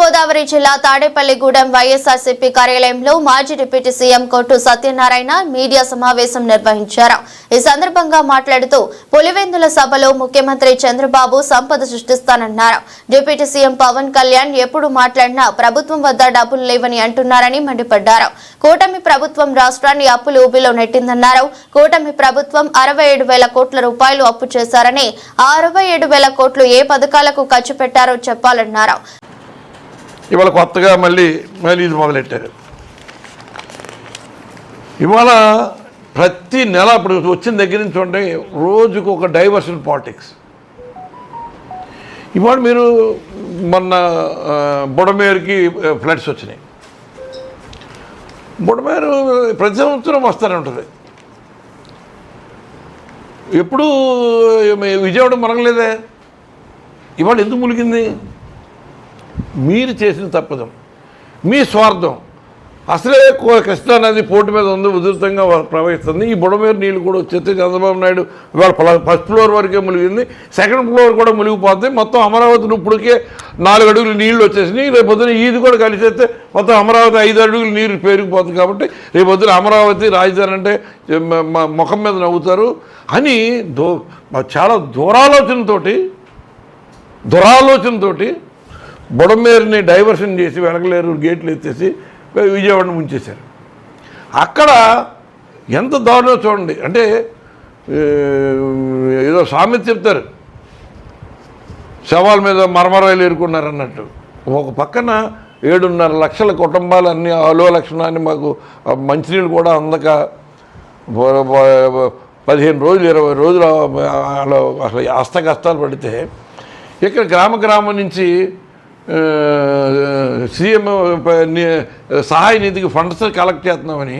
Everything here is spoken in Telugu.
తూర్పుగోదావరి జిల్లా తాడేపల్లిగూడెం వైఎస్ఆర్సీపీ కార్యాలయంలో మాజీ డిప్యూటీ సీఎం కొట్టు సత్యనారాయణ మీడియా సమావేశం నిర్వహించారు. ఈ సందర్భంగా మాట్లాడుతూ పులివెందుల సభలో ముఖ్యమంత్రి చంద్రబాబు సంపద సృష్టిస్తానన్నారు. డిప్యూటీ సీఎం పవన్ కళ్యాణ్ ఎప్పుడు మాట్లాడినా ప్రభుత్వం వద్ద డబ్బులు లేవని అంటున్నారని మండిపడ్డారు. కూటమి ప్రభుత్వం రాష్ట్రాన్ని అప్పులు ఊబిలో నెట్టిందన్నారు. కూటమి ప్రభుత్వం అరవై ఏడు వేల కోట్ల రూపాయలు అప్పు చేశారని ఆ అరవై ఏడు వేల కోట్లు ఏ పథకాలకు ఖర్చు పెట్టారో చెప్పాలన్నారు. ఇవాళ కొత్తగా మళ్ళీ మళ్ళీ ఇది మొదలెట్టారు. ఇవాళ ప్రతి నెల ఇప్పుడు వచ్చిన దగ్గర నుంచి ఉంటే రోజుకు ఒక డైవర్షన్ పాలిటిక్స్ ఇవాళ మీరు మొన్న బుడమేరుకి ఫ్లడ్స్ వచ్చినాయి. బుడమేరు ప్రతి సంవత్సరం వస్తూనే ఉంటుంది. ఎప్పుడు విజయవాడ మునగలేదే? ఇవాళ ఎందుకు మునిగింది? మీరు చేసిన తప్పదం. మీ స్వార్థం. అసలే కో- కృష్ణానది పోటీ మీద ఉంది ఉధృతంగా ప్రవహిస్తుంది. ఈ బుడమేరు నీళ్ళు కూడా వచ్చేస్తే చంద్రబాబు నాయుడు ఇవాళ ఫస్ట్ ఫ్లోర్ వరకే మునిగింది సెకండ్ ఫ్లోర్ కూడా మునిగిపోతుంది మొత్తం అమరావతిని ఇప్పటికే నాలుగు అడుగులు నీళ్ళు వచ్చేసినాయి. రేపు పొద్దున ఈది కూడా కలిసేస్తే మొత్తం అమరావతి ఐదు అడుగులు నీరు పెరిగిపోతుంది కాబట్టి రేపు పొద్దున అమరావతి రాజధాని అంటే ముఖం మీద నవ్వుతారు అని దో చాలా దూరాలోచనతోటి దురాలోచనతోటి బుడమేరుని డైవర్షన్ చేసి వెనకలేరు గేట్లు ఎత్తేసి విజయవాడను ముంచేశారు. అక్కడ ఎంత దారుణం చూడండి. అంటే ఏదో సామెత చెప్తారు. శవాల మీద మరమరాయిలు ఏరుకున్నారు అన్నట్టు ఒక పక్కన ఏడున్నర లక్షల కుటుంబాలన్నీ అలో లక్షణాన్ని మాకు మంచినీళ్ళు కూడా అందక పదిహేను రోజులు ఇరవై రోజులు అసలు అస్త కష్టాలు పడితే ఇక్కడ గ్రామ గ్రామం నుంచి సీఎం సహాయ నిధికి ఫండ్స్ కలెక్ట్ చేస్తున్నామని